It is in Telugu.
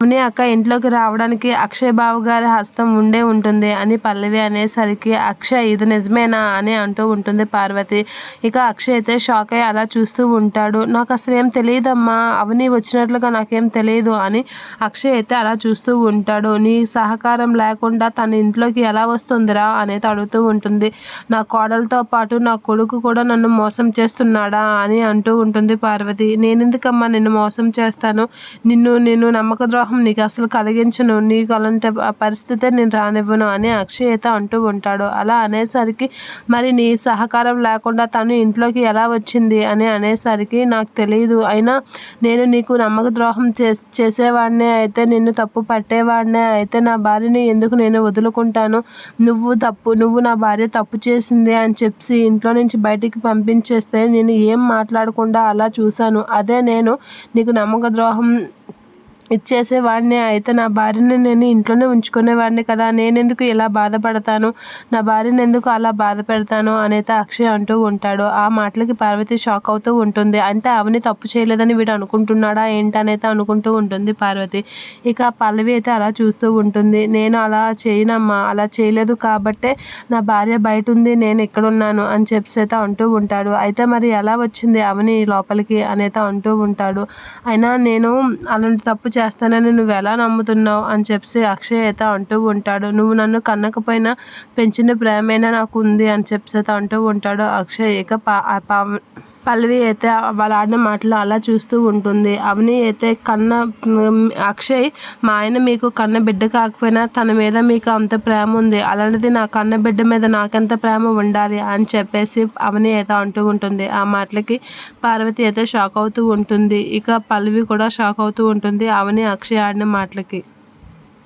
అవునే అక్క ఇంట్లోకి రావడానికి అక్షయ్ బాబు గారి హస్తం ఉండే ఉంటుంది అని పల్లవి అనేసరికి అక్షయ్ ఇది నిజమేనా అని అంటూ ఉంటుంది పార్వతి. ఇక అక్షయ్ అయితే షాక్ అయ్యి అలా చూస్తూ ఉంటాడు. నాకు అసలు ఏం తెలియదమ్మా అవని వచ్చినట్లుగా నాకేం తెలియదు అని అక్షయ్ అయితే అలా చూస్తూ ఉంటాడు. నీ సహకారం లేకుండా తన ఇంట్లోకి ఎలా వస్తుందిరా అనేది అడుగుతూ ఉంటుంది. నా కోడలతో పాటు నా కొడుకు కూడా నన్ను మోసం చేస్తున్నాడా అని అంటూ ఉంటుంది పార్వతి. నేనెందుకమ్మా నిన్ను మోసం చేస్తాను? నిన్ను నేను నమ్మక ద్రోహం నీకు అసలు కలిగించను. నీకు అలాంటి పరిస్థితే నేను రానివ్వను అని అక్షయత అంటూ ఉంటాడు. అలా అనేసరికి మరి నీ సహకారం లేకుండా తను ఇంట్లోకి ఎలా వచ్చింది అని అనేసరికి నాకు తెలియదు అయినా నేను నీకు నమ్మక ద్రోహం చేసేవాడినే అయితే నిన్ను తప్పు పట్టేవాడినే అయితే నా భార్యని ఎందుకు నేను వదులుకుంటాను? నువ్వు తప్పు నువ్వు నా భార్య తప్పు చేసింది అని చెప్పి ఇంట్లో నుంచి బయటికి పంపించేస్తే నేను ఏం మాట్లాడకుండా అలా చూశాను. అదే నేను నీకు నమ్మక ద్రోహం ఇచ్చేసేవాడిని. అయితే నా భార్యని నేను ఇంట్లోనే ఉంచుకునేవాడిని కదా నేనెందుకు ఇలా బాధపడతాను? నా భార్యని ఎందుకు అలా బాధ పెడతాను? అనైతే అక్షయ్ అంటూ ఉంటాడు. ఆ మాటలకి పార్వతి షాక్ అవుతూ ఉంటుంది. అంటే అవని తప్పు చేయలేదని వీడు అనుకుంటున్నాడా ఏంటనైతే అనుకుంటూ ఉంటుంది పార్వతి. ఇక పల్లవి అయితే అలా చూస్తూ ఉంటుంది. నేను అలా చేయనమ్మా అలా చేయలేదు కాబట్టే నా భార్య బయట ఉంది నేను ఎక్కడున్నాను అని చెప్పి అయితే అంటూ ఉంటాడు. అయితే మరి ఎలా వచ్చింది అవని లోపలికి? అనైతే అంటూ ఉంటాడు. అయినా నేను అలాంటి తప్పు చేస్తానని నువ్వు ఎలా నమ్ముతున్నావు అని చెప్పి అక్షయ్ అయితే అంటూ ఉంటాడు. నువ్వు నన్ను కన్నకపోయినా పెంచిన ప్రేమైనా నాకు ఉంది అని చెప్పి అయితే అంటూ ఉంటాడు అక్షయ్. ఇక పా పల్లవి అయితే వాళ్ళ ఆడిన మాటలు అలా చూస్తూ ఉంటుంది. అవని అయితే కన్న అక్షయ్ మా ఆయన మీకు కన్న బిడ్డ కాకపోయినా తన మీద మీకు అంత ప్రేమ ఉంది. అలాంటిది నా కన్న బిడ్డ మీద నాకెంత ప్రేమ ఉండాలి? అని చెప్పేసి అవని అయితే అంటూ ఉంటుంది. ఆ మాటలకి పార్వతి అయితే షాక్ అవుతూ ఉంటుంది. ఇక పల్లవి కూడా షాక్ అవుతూ ఉంటుంది. అవని అక్షయ్ ఆడిన మాటలకి.